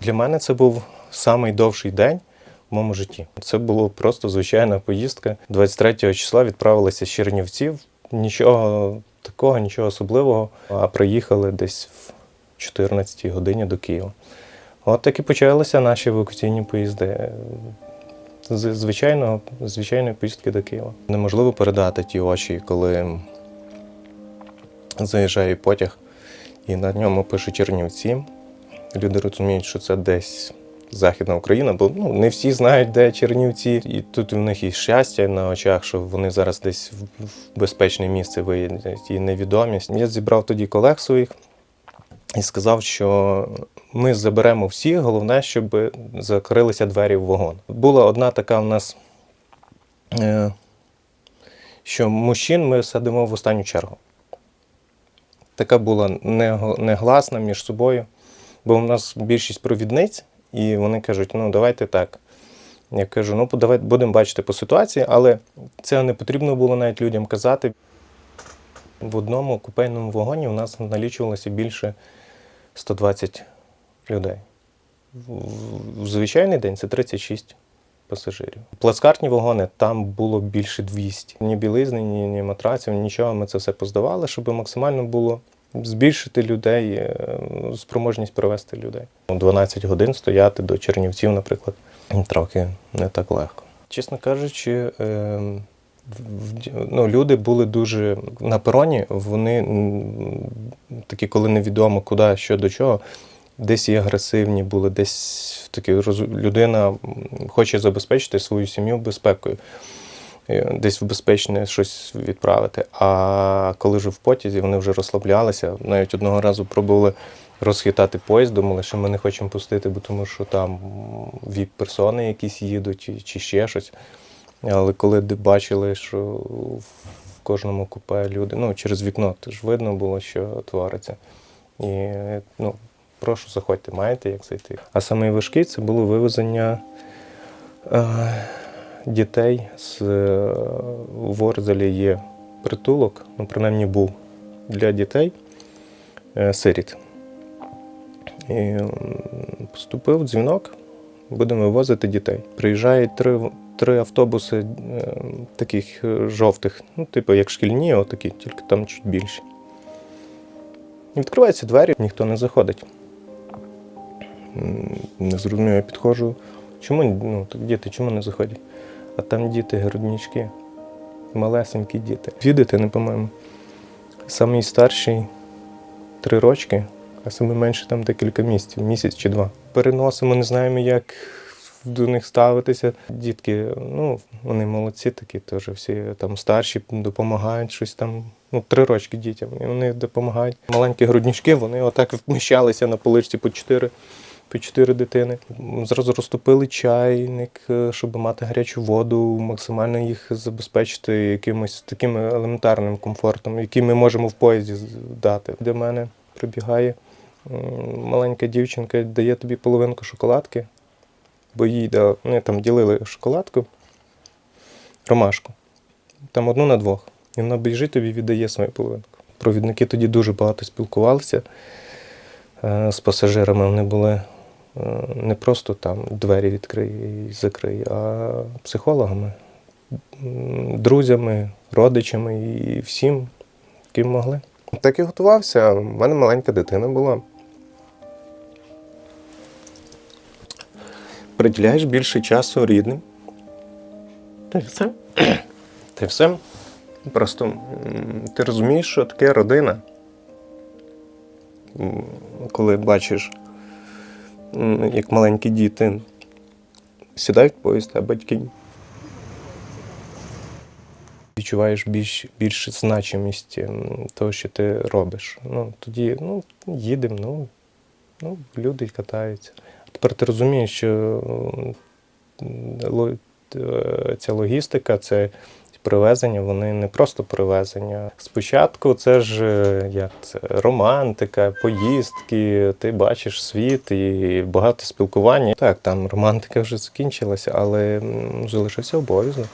Для мене це був самий довший день в моєму житті. Це було просто звичайна поїздка. 23 числа відправилися з Чернівців. Нічого такого, нічого особливого. А приїхали десь в 14 годині до Києва. От так і почалися наші евакуаційні поїзди. З звичайного, звичайної поїздки до Києва. Неможливо передати ті очі, коли заїжджає потяг і на ньому пише Чернівці. Люди розуміють, що це десь Західна Україна, бо ну, не всі знають, де Чернівці. І тут у них і щастя на очах, що вони зараз десь в в безпечне місце виїдуть, і невідомість. Я зібрав тоді колег своїх і сказав, що ми заберемо всіх, головне, щоб закрилися двері в вагон. Була одна така в нас, е, що мужчин ми садимо в останню чергу. Така була негласна між собою, бо у нас більшість провідниць, і вони кажуть, ну давайте так. Я кажу, ну давай будемо бачити по ситуації, але це не потрібно було навіть людям казати. В одному купейному вагоні у нас налічувалося більше 120 людей. В- звичайний день це 36 пасажирів. Плацкартні вагони там було більше 200. Ні білизни, ні, ні матраців, нічого. Ми це все поздавали, щоб максимально було збільшити людей, е, спроможність перевезти людей. 12 годин стояти до Чернівців, наприклад, трохи не так легко. Чесно кажучи, е, в- ну, люди були дуже на пероні, вони такі, коли невідомо куди, що до чого, десь і агресивні були, десь такі людина хоче забезпечити свою сім'ю безпекою, десь в безпечне щось відправити. А коли вже в потязі, вони вже розслаблялися. Навіть одного разу пробували розхитати поїзд, думали, що ми не хочемо пустити, бо тому що там віп-персони якісь їдуть чи- ще щось. Але коли бачили, що в кожному купе люди, ну, через вікно теж видно було, що твориться. І ну, прошу, заходьте, маєте як зайти. А самий важкий це було вивезення е, дітей з е, Ворзелі є притулок, ну, принаймні був для дітей е, сиріт. І поступив дзвінок, будемо вивозити дітей. Приїжджають три, три автобуси е, таких жовтих, ну, типу як шкільні, отакі, тільки там чуть більші. І відкриваються двері, ніхто не заходить. Не зрозуміло, я підходжу. Чому ну, так діти, чому не заходять? А там діти, груднички, малесенькі діти. Дві дитини, по-моєму. Самий старший три рочки, а саме менше там декілька місяців, місяць чи два. Переносимо, не знаємо, як до них ставитися. Дітки, ну, вони молодці такі, теж всі там старші допомагають щось там. Ну, три рочки дітям, і вони допомагають. Маленькі груднички, вони отак вміщалися на поличці по чотири, по чотири дитини. Зразу розтопили чайник, е, щоб мати гарячу воду, максимально їх забезпечити якимось таким елементарним комфортом, який ми можемо в поїзді дати. До мене прибігає маленька дівчинка, дає тобі половинку шоколадки, бо їй да, вони там ділили шоколадку, ромашку, там одну на двох. І вона біжить тобі віддає свою половинку. Провідники тоді дуже багато спілкувалися е, з пасажирами. Вони були не просто там двері відкрий і закрий, а психологами, друзями, родичами і всім, ким могли. Так і готувався. У мене маленька дитина була. Приділяєш більше часу рідним. Та й все. Та й все. Просто ти розумієш, що таке родина. Коли бачиш, як маленькі діти сідають в поїзд, а батьки. Відчуваєш більш, більш значимість того, що ти робиш. Ну, тоді ну, їдемо, ну, ну, люди катаються. А тепер ти розумієш, що е, ця логістика, це привезення, вони не просто привезення. Спочатку це ж е, як це, романтика, поїздки, ти бачиш світ і багато спілкування. Так, там романтика вже закінчилася, але залишився обов'язок.